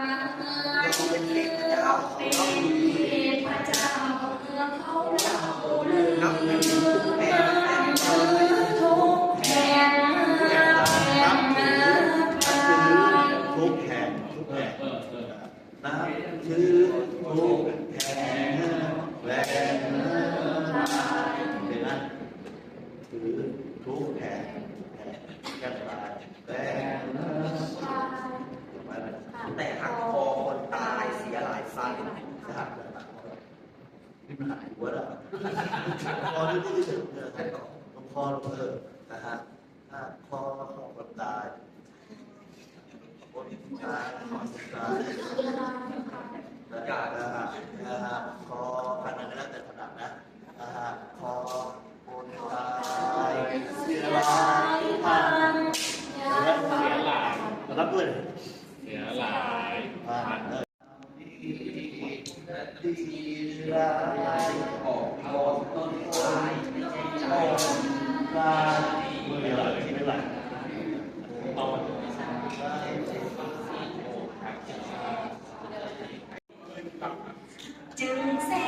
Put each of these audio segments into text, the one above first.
นับหนพระเจ้าเมื่อง คอที่นี่เฉยๆใช่หรอคงเออนะฮะคอคอคนตายคนตายคนตายการนะฮะนะฮะคอขนาดนั้นแต่ขนัดนะนะฮะคอคนตายเสียหลายพันเสียหลายรับด้วยเสียหลายพันดีดี จึงเส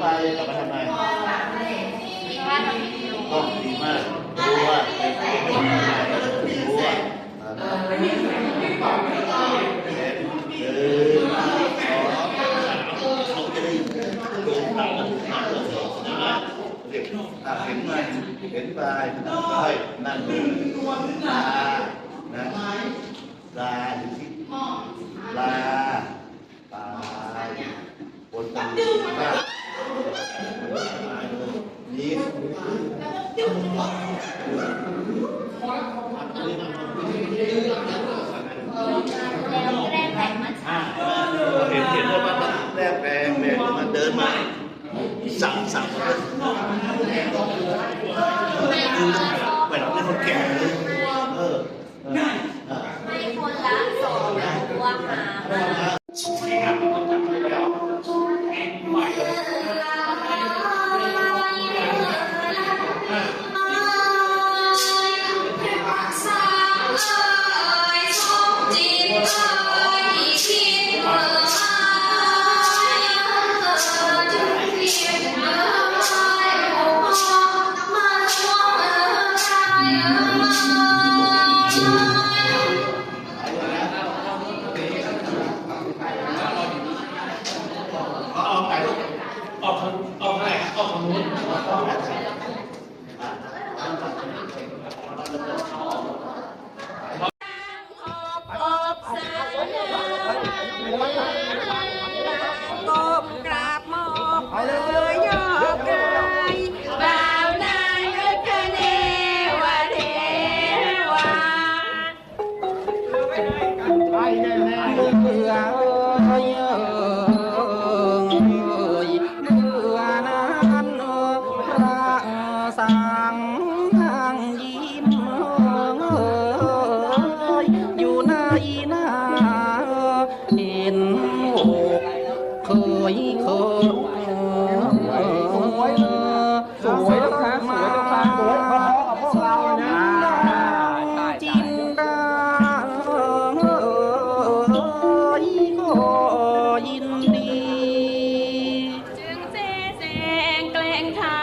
ไปกับปะธาน สามสามคนเวลาเป็นคนแก่ ai nè nè. Mưa ơi งแก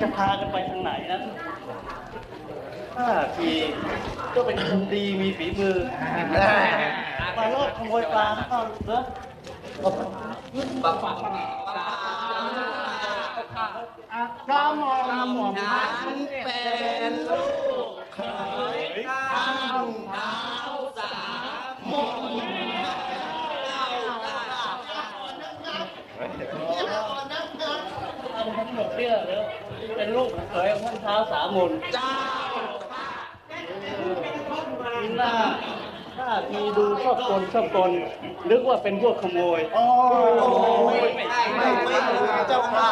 จะพากันไปทางไหนนั้นถ้าทีก็เป็นคนดีมีฝีมือมาลอบขโมยปลาเข้าเหรอพระมรหม่อมฉันเป็นลูกเขยข้างเท้าสามน เอาทั้งหมดเนี่ยแล้วเป็นลูกเขยของท่านเท้าสามุนเจ้าหน้าถ้าทีดูชอบกลชอบกลนึกว่าเป็นพวกขโมย โอ้ยไม่ใช่ไม่ใช่เจ้าค่ะ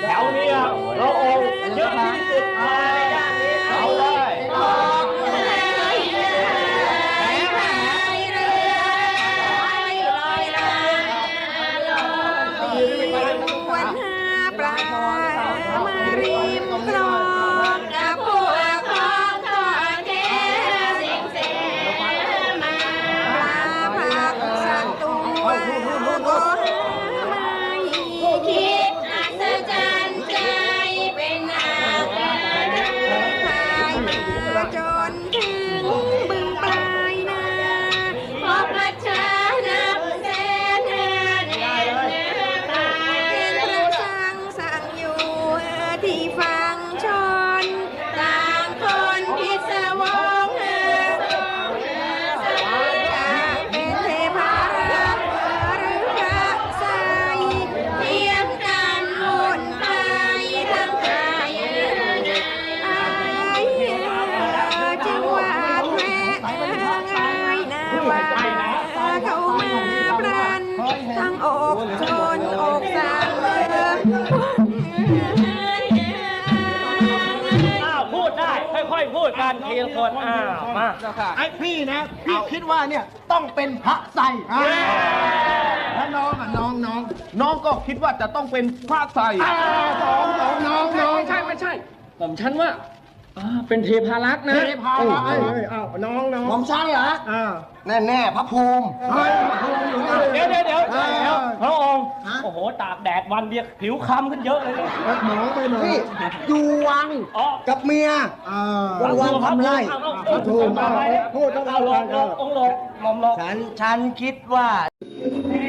แถวนี้โอ้โหเยอะที่สุดเลยย่านนี้ อ้าวพูดได้ ค่อยๆ พูดกันทีละคนอ้าวมาไอ้พี่นะ พี่คิดว่าเนี่ยต้องเป็นพระไสยอ่าแล้วน้องอะน้องน้องน้องก็คิดว่าจะต้องเป็นพระไสยอ่าสองสองน้องน้อง ไม่ใช่ไม่ใช่ ผมฉันว่า อ่าเป็นเทพารักษ์นะเทพารักษ์ เอ้ยเอ้ยอ้าวน้องน้องผมใช่เหรอ อ่าแน่แน่พระภูมิ เฮ้ยพระภูมิอยู่นี่ เดี๋ยวเดี๋ยวเดี๋ยวเออเดี๋ยวพระองค์ฮะ โอ้โห ตากแดดวันเดียวผิวคล้ำขึ้นเยอะเลยเนี่ยน้องไม่น้องอยู่วังอ๋อกับเมียวังทำไรเอาเอาพระภูมิเอาเอาพูดต้องเอาเอาลงลงองค์ลงลงลง ฉัน ฉันคิดว่าน้